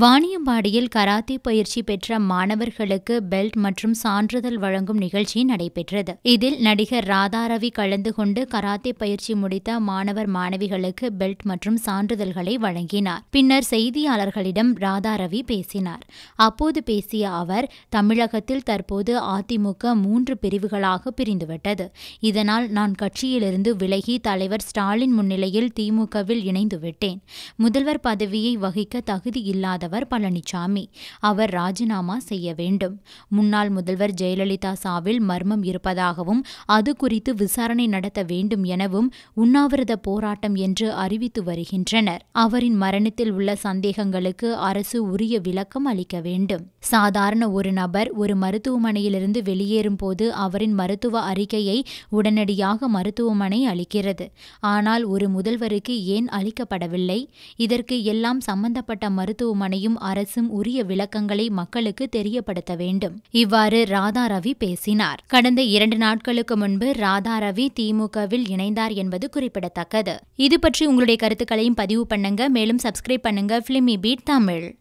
வாணியம்பாடியில் karate பயிற்சி பெற்ற மாணவர்களுக்கு பெல்ட் மற்றும் சான்றிதழ் வழங்கும் நிகழ்ச்சி நடைபெற்றது. இதில் நடிகர் ராதாரவி கலந்து கொண்டு கராத்தே பயிற்சி முடித்த மாணவர் மாணவிகளுக்கு பெல்ட் மற்றும் சான்றிதழ்களை வழங்கினார். பின்னர் செய்தியாளர்களிடம் ராதாரவி பேசினார். அப்போது பேசிய அவர் தமிழகத்தில் தற்போது அதிமுக மூன்று பிரிவுகளாக பிரிந்துவிட்டது. இதனால் நான் கட்சியிலிருந்து விலகி தலைவர் ஸ்டாலின் முன்னிலையில் திமுகவில் இணைந்துவிட்டேன். முதல்வர் பதவியை வகிக்க தகுதி இல்லாதவர் பழனிசாமி அவர் ராஜினாமா செய்ய வேண்டும். முன்னாள் முதல்வர் ஜெயலலிதா சாவில் மர்மம் இருப்பதாகவும் அது குறித்து விசாரணை நடத்த வேண்டும் எனவும் உண்ணாவிரத போராட்டம் என்று அறிவித்து வருகின்றனர். அவரின் மரணத்தில் உள்ள சந்தேகங்களுக்கு அரசு உரிய விளக்கம் அளிக்க வேண்டும். சாதாரண ஒரு நபர் ஒரு மருத்துவமனையிலிருந்து வெளியேறும் போது அவரின் மருத்துவ அறிக்கையை உடனடியாக மருத்துவமனை அளிக்கிறது. ஆனால் ஒரு முதல்வருக்கு ஏன் அளிக்கப்படவில்லை? இதற்கு எல்லாம் சம்பந்தப்பட்ட மருத்துவமனை ஆணையும் அரசும் உரிய விளக்கங்களை மக்களுக்கு தெரியப்படுத்த வேண்டும். இவ்வாறு ராதா ரவி பேசினார். கடந்த இரண்டு நாட்களுக்கு முன்பு ராதா ரவி திமுகவில் இணைந்தார் என்பது குறிப்பிடத்தக்கது. இது பற்றி உங்களுடைய கருத்துக்களையும் பதிவு பண்ணுங்க. மேலும் சப்ஸ்கிரைப் பண்ணுங்க. Filmibeat Tamil.